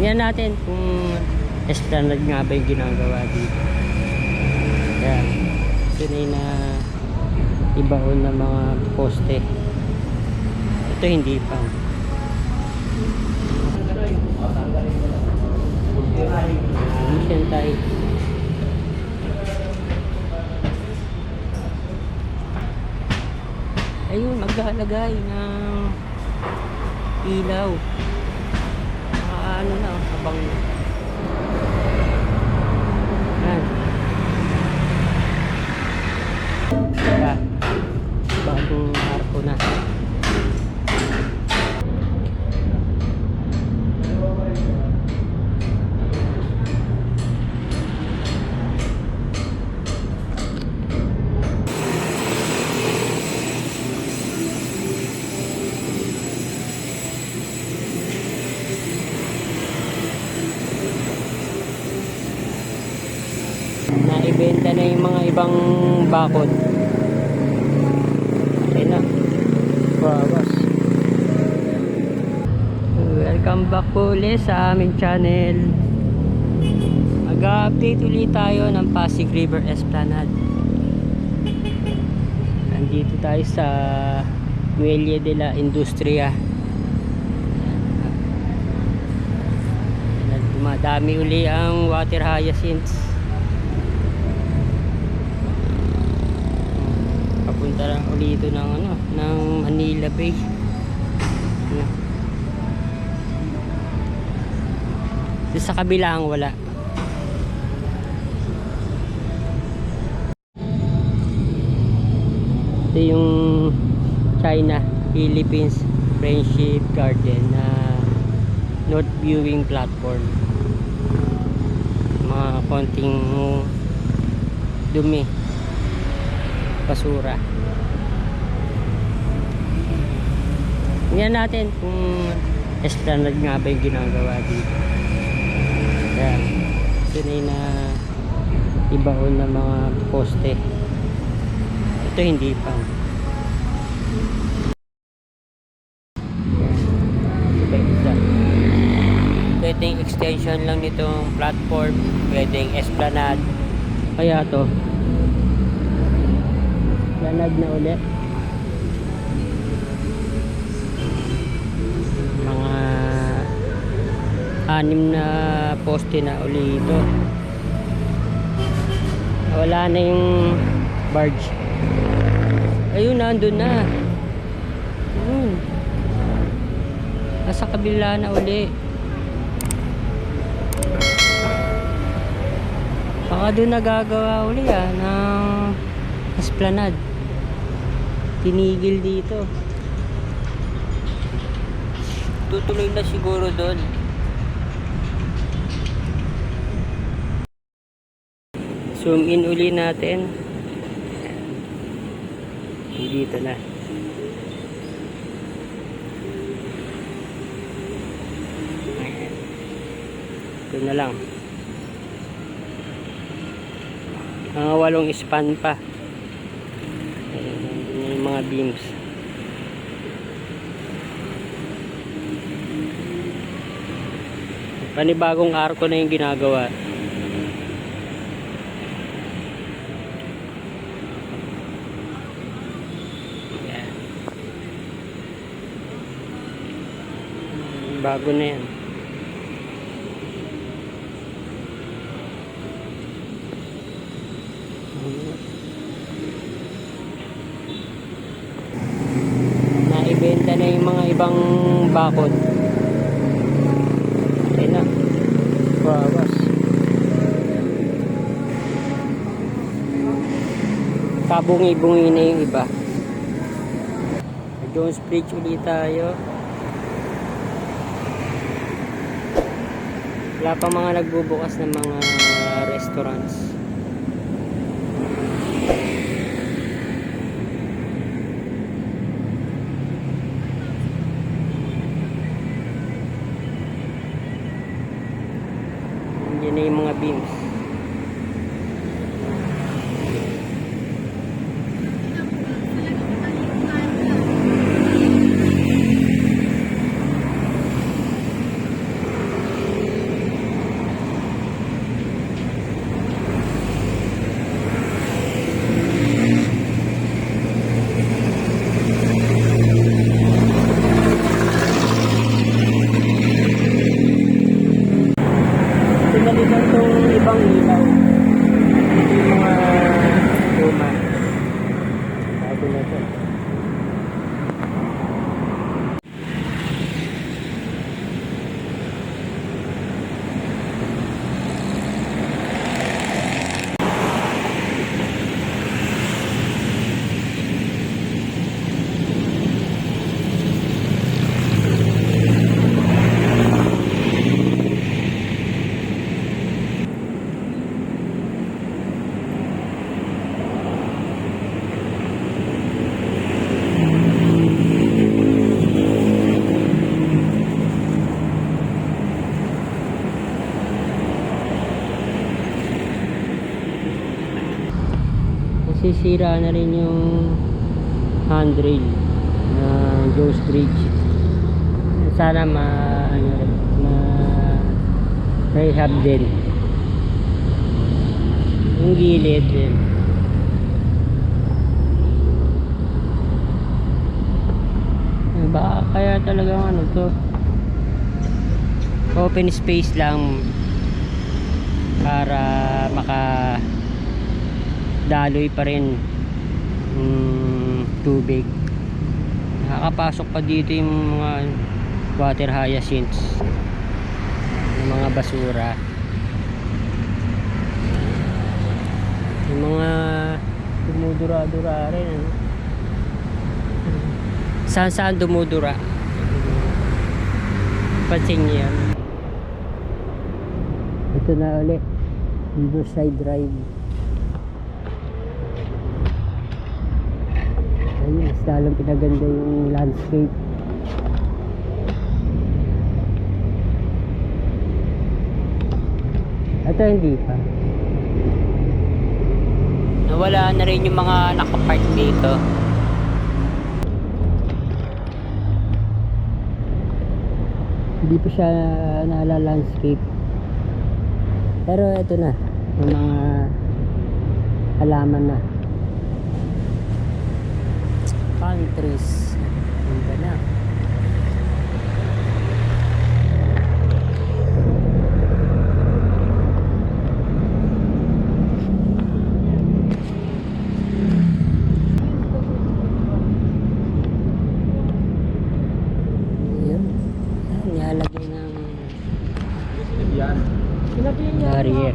Tingnan natin kung esplanade nga ba yung ginagawa dito. Yan. Tunay na ibaon na mga poste. Ito hindi pa. Mission tayo. Ayun, maglalagay ng ilaw. Ano na, habang ibang bakod. Ayun na. Bawas. Welcome back po ulit sa aming channel. Mag-update ulit tayo ng Pasig River Esplanade. Nandito tayo sa Muelle de la Industria. Dumadami uli ang water hyacinths. Papunta lang uli ito ng ano, ng Manila Bay. Ano. Sa kabila ang wala. Ito yung China, Philippines Friendship Garden na North Viewing Platform. Mga konting dumi basura. Tingnan natin kung esplanade nga ba yung ginagawa dito. Yan. Tunay na ibaon na mga poste. Ito hindi pa. Pwedeng extension lang nitong platform. Pwedeng esplanade. Kaya to. Esplanade na ulit. Anim na poste na uli ito. Wala na yung barge. Ayun, nandun na. Ayun. Nasa kabila na uli. Baka doon nagagawa uli ah, ng esplanade. Tinigil dito. Tutuloy na siguro doon. Zoom in uli natin. Dito na. Ito na lang. Mga walong span pa. Yung mga beams. Panibagong arko na yung ginagawa. Ayan. Bago na yan. Naibenta na yung mga ibang bakod. Ayun na. Bawas. Kabungi-bungi na yung iba. Jones Bridge ulit tayo. Wala pa mga nagbubukas ng mga restaurants. คุณ nagsisira na rin yung handrail ng Joe's Bridge. Sana ma ano rin, ma rehab din. Yung gilid din. Baka kaya talagang ano to open space lang para maka daloy pa rin. Yung tubig. Nakakapasok pa dito yung mga water hyacinths. Yung mga basura. Yung mga dumudura-dura rin ano? saan saan dumudura? Pansin niyo yan. Ito na ulit. Riverside Drive ayun mas lalong pinaganda yung landscape. Ito hindi pa. Nawala na rin yung mga nakapark dito. Hindi pa siya nala landscape pero ito na yung mga halaman na palm trees ganda na yun Ayan, nilalagay ng barrier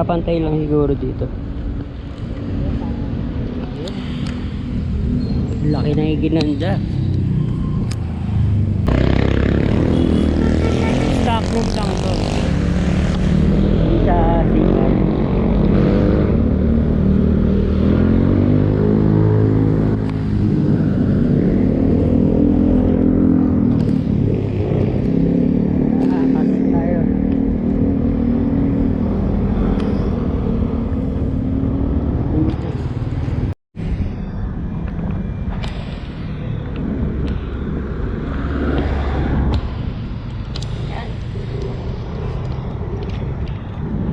Papantay lang siguro dito. Laki na yung ginanda. Stock room lang to. Hindi sa signal. Ah, pasok tayo.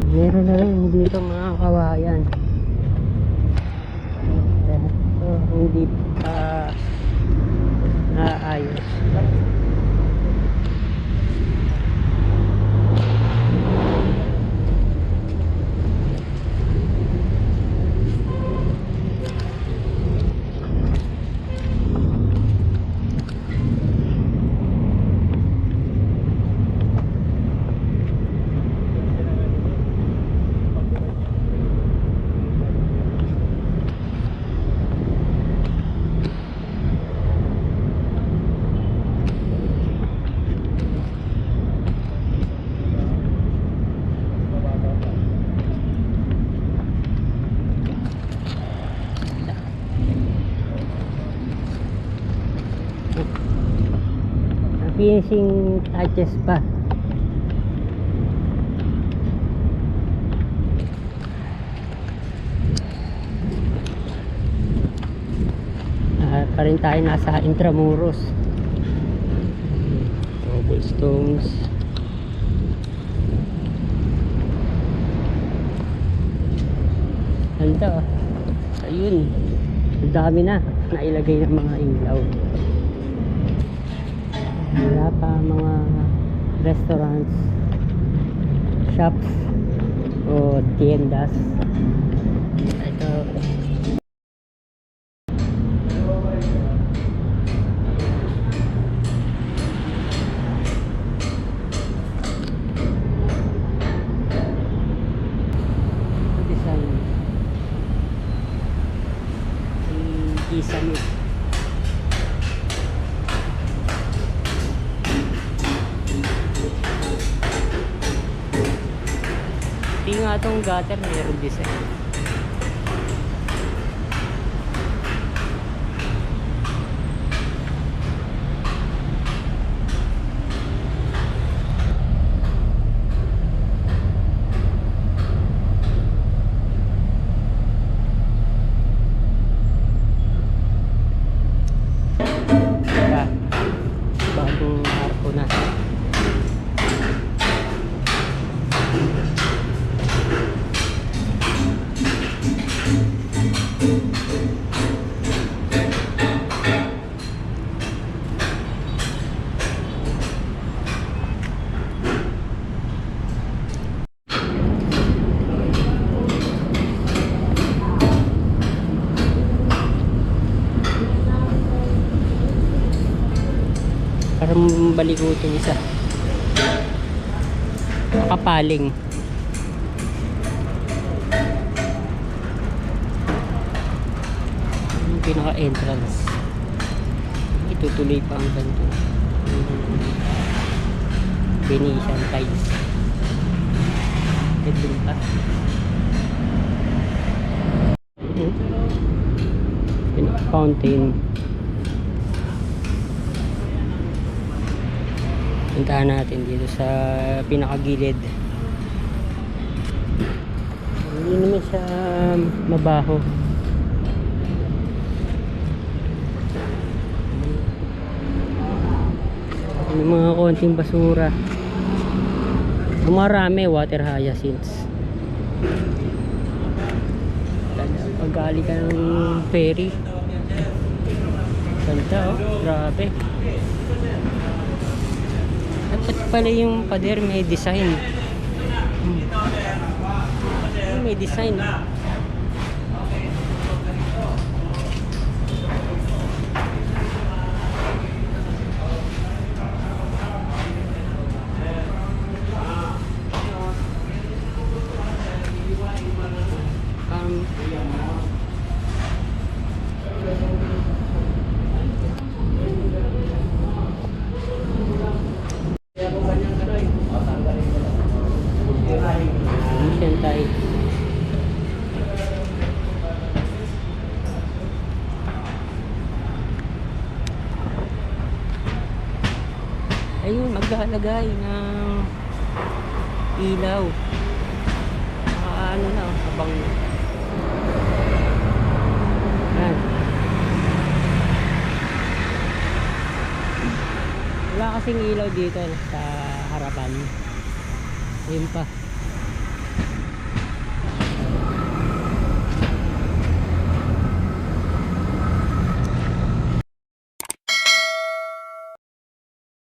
Meron na rin dito mga kawayan. Ito, hindi pa naayos. Finishing touches pa. Ah, pa rin tayo nasa Intramuros. Cobblestones. Ganda. oh. Ayun. Ang dami na. Nailagay ng mga ilaw. Wala pa mga restaurants, shops, o tiendas. Itong gutter mayroong design. Balikot yung isa. Nakapaling. Yung pinaka-entrance. Itutuloy pa ang ganito. Venetian tiles. Ito pa. Hmm. Puntahan natin dito sa pinakagilid. Hindi naman siya mabaho. May mga konting basura. Marami, water hyacinths. Pag gali ka ng ferry. Ganda oh, grabe. At pati pala yung pader may design. Hmm. Ay, May design. Um, Mission tayo. Ayun, maglalagay ng ilaw. Ano na, habang Yan. Wala kasing ilaw dito sa harapan. Ayun pa.